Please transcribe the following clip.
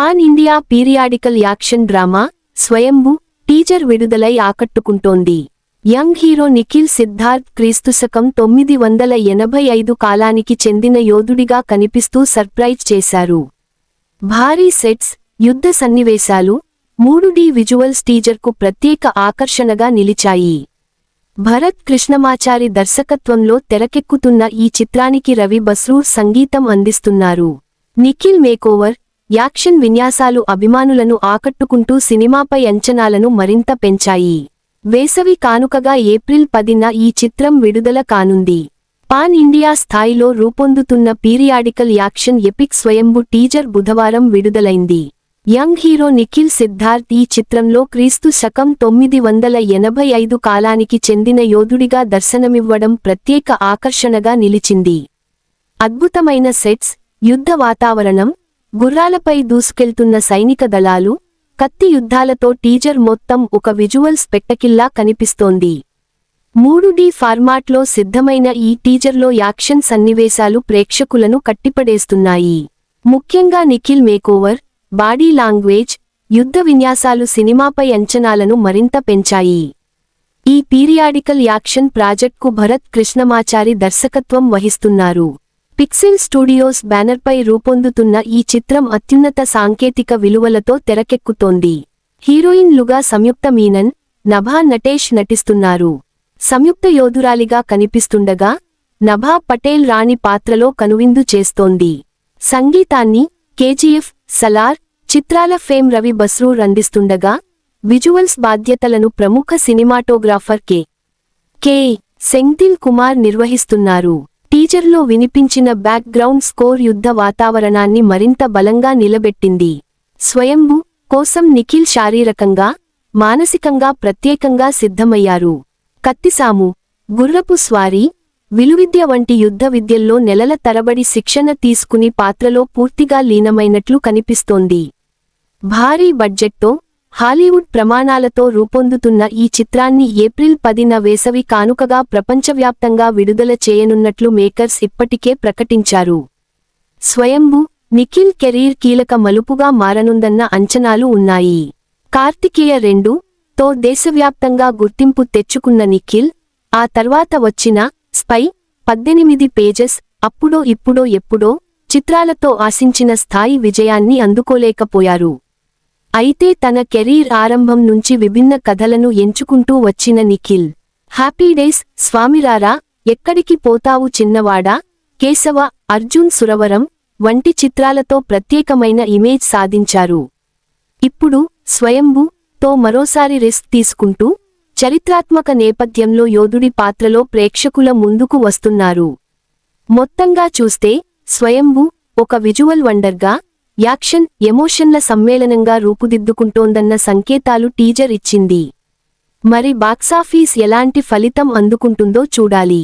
Pan India periodical action drama Swayambhu teaser విడుదలై ఆకట్టుకుంటోంది. Young hero Nikhil Siddharth క్రీస్తుశకం తొమ్మిది వందల ఎనభై ఐదు కాలానికి చెందిన యోధుడిగా కనిపిస్తూ సర్ప్రైజ్ చేశారు. భారీ సెట్స్ యుద్ధ సన్నివేశాలు మూడు డి విజువల్స్ టీజర్కు ప్రత్యేక ఆకర్షణగా నిలిచాయి. భరత్ కృష్ణమాచారి దర్శకత్వంలో తెరకెక్కుతున్న ఈ చిత్రానికి రవి బస్రూర్ సంగీతం అందిస్తున్నారు. నిఖిల్ మేకోవర్ యాక్షన్ విన్యాసాలు అభిమానులను ఆకట్టుకుంటూ సినిమాపై అంచనాలను మరింత పెంచాయి. వేసవి కానుకగా ఏప్రిల్ పదిన ఈ చిత్రం విడుదల కానుంది. పాన్ ఇండియా స్థాయిలో రూపొందుతున్న periodical action epic Swayambhu teaser బుధవారం విడుదలైంది. యంగ్ హీరో నిఖిల్ సిద్ధార్థ్ ఈ చిత్రంలో క్రీస్తు శకం తొమ్మిది వందల ఎనభై ఐదు కాలానికి చెందిన యోధుడిగా దర్శనమివ్వడం ప్రత్యేక ఆకర్షణగా నిలిచింది. అద్భుతమైన సెట్స్ యుద్ధ వాతావరణం గుర్రాలపై దూసుకెళ్తున్న సైనిక దళాలు కత్తి యుద్ధాలతో టీజర్ మొత్తం ఒక విజువల్ స్పెక్టకిల్లా కనిపిస్తోంది. మూడు డి ఫార్మాట్లో సిద్ధమైన ఈ టీజర్లో యాక్షన్ సన్నివేశాలు ప్రేక్షకులను కట్టిపడేస్తున్నాయి. ముఖ్యంగా నిఖిల్ మేకోవర్ బాడీ లాంగ్వేజ్ యుద్ధ విన్యాసాలు సినిమాపై అంచనాలను మరింత పెంచాయి. ఈ పీరియాడికల్ యాక్షన్ ప్రాజెక్ట్కు భరత్ కృష్ణమాచారి దర్శకత్వం వహిస్తున్నారు. పిక్సెల్ స్టూడియోస్ బ్యానర్పై రూపొందుతున్న ఈ చిత్రం అత్యున్నత సాంకేతిక విలువలతో తెరకెక్కుతోంది. హీరోయిన్లుగా సంయుక్త మీనన్ నభా నటేష్ నటిస్తున్నారు. సంయుక్త యోధురాలిగా కనిపిస్తుండగా నభా పటేల్ రాణి పాత్రలో కనువిందు చేస్తోంది. సంగీతాన్ని కేజీఎఫ్ సలార్ చిత్రాల ఫేమ్ రవి బస్రూర్ అందిస్తుండగా విజువల్స్ బాధ్యతలను ప్రముఖ cinematographer K. K. Senthil Kumar నిర్వహిస్తున్నారు. టీజర్లో వినిపించిన బ్యాక్గ్రౌండ్ స్కోర్ యుద్ధ వాతావరణాన్ని మరింత బలంగా నిలబెట్టింది. స్వయంభు కోసం నిఖిల్ శారీరకంగా మానసికంగా ప్రత్యేకంగా సిద్ధమయ్యారు. కత్తిసాము గుర్రపు స్వారీ విలువిద్య వంటి యుద్ధ విద్యల్లో నెలల తరబడి శిక్షణ తీసుకుని పాత్రలో పూర్తిగా లీనమైనట్లు కనిపిస్తోంది. భారీ బడ్జెట్తో హాలీవుడ్ ప్రమాణాలతో రూపొందుతున్న ఈ చిత్రాన్ని ఏప్రిల్ పదిన వేసవి కానుకగా ప్రపంచవ్యాప్తంగా విడుదల చేయనున్నట్లు మేకర్స్ ఇప్పటికే ప్రకటించారు. స్వయంభు నిఖిల్ కెరీర్ కీలక మలుపుగా మారనుందన్న అంచనాలు ఉన్నాయి. కార్తికేయ రెండు తో దేశవ్యాప్తంగా గుర్తింపు తెచ్చుకున్న నిఖిల్ ఆ తర్వాత వచ్చిన స్పై పద్దెనిమిది పేజెస్ అప్పుడో ఇప్పుడో ఎప్పుడో చిత్రాలతో ఆశించిన స్థాయి విజయాన్ని అందుకోలేకపోయారు. అయితే తన కెరీర్ ఆరంభం నుంచి విభిన్న కథలను ఎంచుకుంటూ వచ్చిన నిఖిల్ హ్యాపీ డేస్ స్వామిరారా ఎక్కడికి పోతావు చిన్నవాడా? కేశవ అర్జున్ సురవరం వంటి చిత్రాలతో ప్రత్యేకమైన ఇమేజ్ సాధించారు. ఇప్పుడు స్వయంభు తో మరోసారి రిస్క్ తీసుకుంటూ చరిత్రాత్మక నేపథ్యంలో యోధుడి పాత్రలో ప్రేక్షకుల ముందుకు వస్తున్నారు. మొత్తంగా చూస్తే స్వయంభు ఒక విజువల్ వండర్గా యాక్షన్ ఎమోషన్ల సమ్మేళనంగా రూపుదిద్దుకుంటోందన్న సంకేతాలు టీజర్ ఇచ్చింది. మరి బాక్సాఫీస్ ఎలాంటి ఫలితం అందుకుంటుందో చూడాలి.